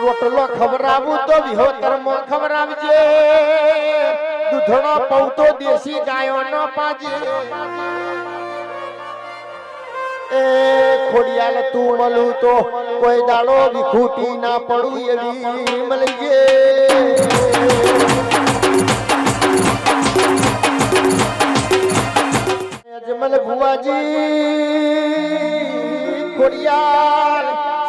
રોટલો ખવડાવું તો વિહોતરમાં ખવડાવજે. દૂધણો પૌતો દેશી ગાયો ન પાજે. એ ખોડિયાલ તું મળું તો કોઈ દાડો વિખૂટી ના પડું એવી મળીએ અજમલ ભુવાજી, ખોડિયાલ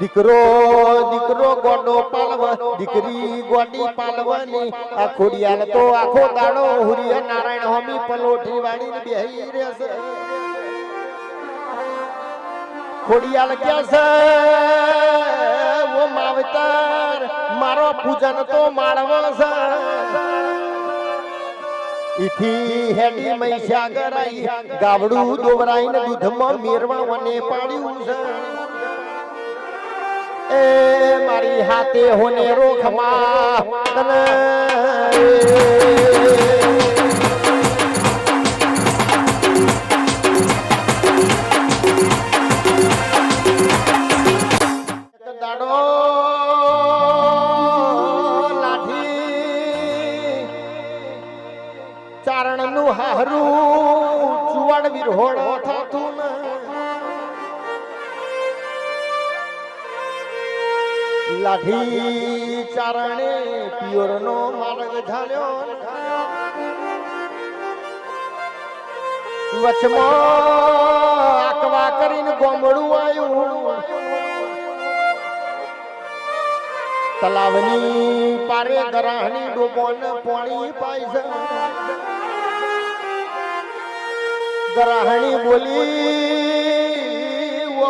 દીકરો દીકરો ગોડો પાલવ, દીકરી ગોડી પાલવાની આ ખોડિયાલ તો આખો દાડો હુરિયા નારાયણ હોમી પલોઠી વાળી બેહી રહેશે ખોડિયાલ કે છે? ઓ માવતર, મારો પૂજન તો માળવો છે. ઇથી હેડી મૈસાગર આઈ ગાવડું દોવરાઈને દૂધમાં મેરવણને પાડ્યું છે. એ મારી હાથે હોને રોખમાં. તને ચારણનું હારું ચુવાડ વિરહોળ થતું ને. લાઠી ચારણે પિયોર નો માર્ગ ઝાલ્યો આકવા કરીને ગોમડું આવ્યું. તલાવની પારે ગરાહની ડોબોન પોણી પાય ગરાહણી બોલી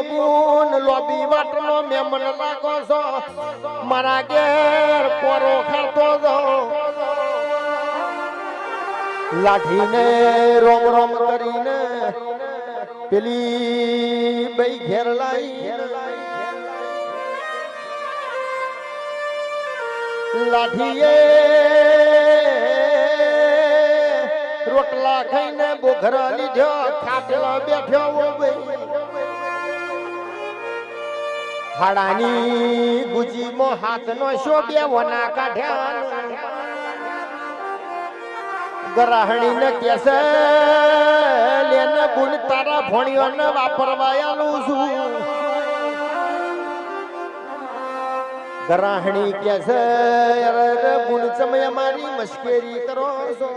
વબુન લોબી વાટનો મેમન લાગો છો. મારા ઘેર પોરો ખાતો છો. લાઠીને રોમ રોમ કરીને પેલી બઈ ઘેર લાઈ. લાઠીએ રોટલા ખાઈને બોઘરા લીધો. ખાટલા બેઠો હાડાની ગુજીમાં હાથનો શો બે વના કાઢ્યા ગ્રહણી ને કેસે લેને ભૂલ તારા ભણ્યોને વાપરવાયાલું છું. ગ્રહણી કેસે અરે ભૂલ સમય મારી મશ્કેરી કરો છો.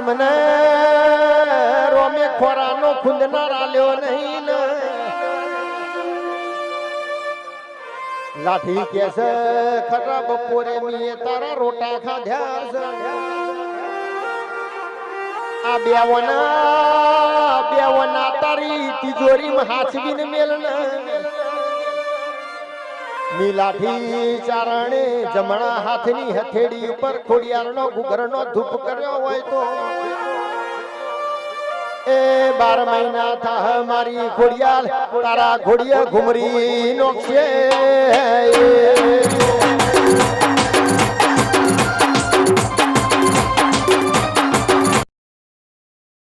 અમને રોમે ખોરાનો ખુંદનાર આલ્યો નહીં ને. લાઠી કે છે ખરા બપોરે મીએ તારા રોટા ખાધ્યા આ બેવના બેવના તારી તિજોરીમાં હાચવીને મેલના. નીલાઠી ચારણે જમણા હાથની હથેળી ઉપર ખોડિયારનો ઘૂઘરનો ધૂપ કર્યો હોય તો. એ બાર મહિના થા મારી ઘોડિયાલ તારા ઘોડિયા ઘુમરી નો છે